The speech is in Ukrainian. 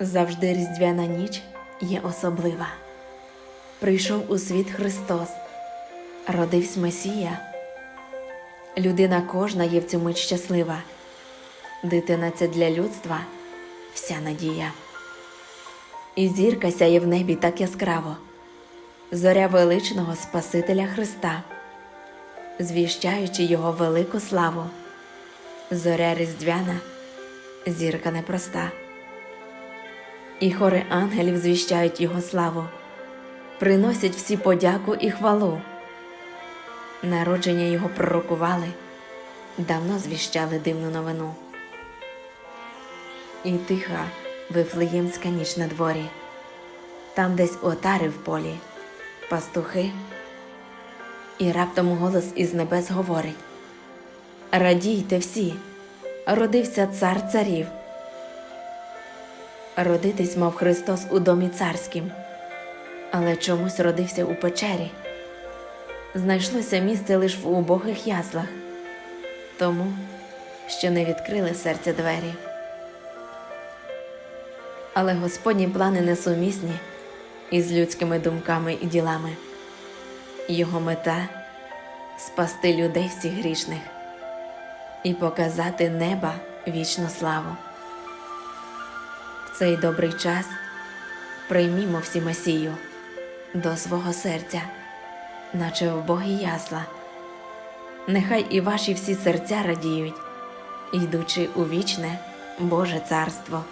Завжди різдвяна ніч є особлива. Прийшов у світ Христос, родився Месія. Людина кожна є в цю мить щаслива. Дитина це для людства вся надія. І зірка сяє в небі так яскраво, зоря величного Спасителя Христа, звіщаючи Його велику славу. Зоря різдвяна, зірка непроста. І хори ангелів звіщають Його славу, приносять всі подяку і хвалу. Народження Його пророкували, давно звіщали дивну новину. І тиха вифлеємська ніч на дворі, там десь отари в полі, пастухи, і раптом голос із небес говорить: Радійте всі, родився цар царів. Родитись мав Христос у домі царськім, але чомусь родився у печері. Знайшлося місце лиш в убогих яслах, тому що не відкрили серця двері. Але Господні плани несумісні із людськими думками і ділами. Його мета спасти людей всіх грішних і показати неба вічну славу. Цей добрий час приймімо всі Месію до свого серця, наче в Богі ясла. Нехай і ваші всі серця радіють, йдучи у вічне Боже царство.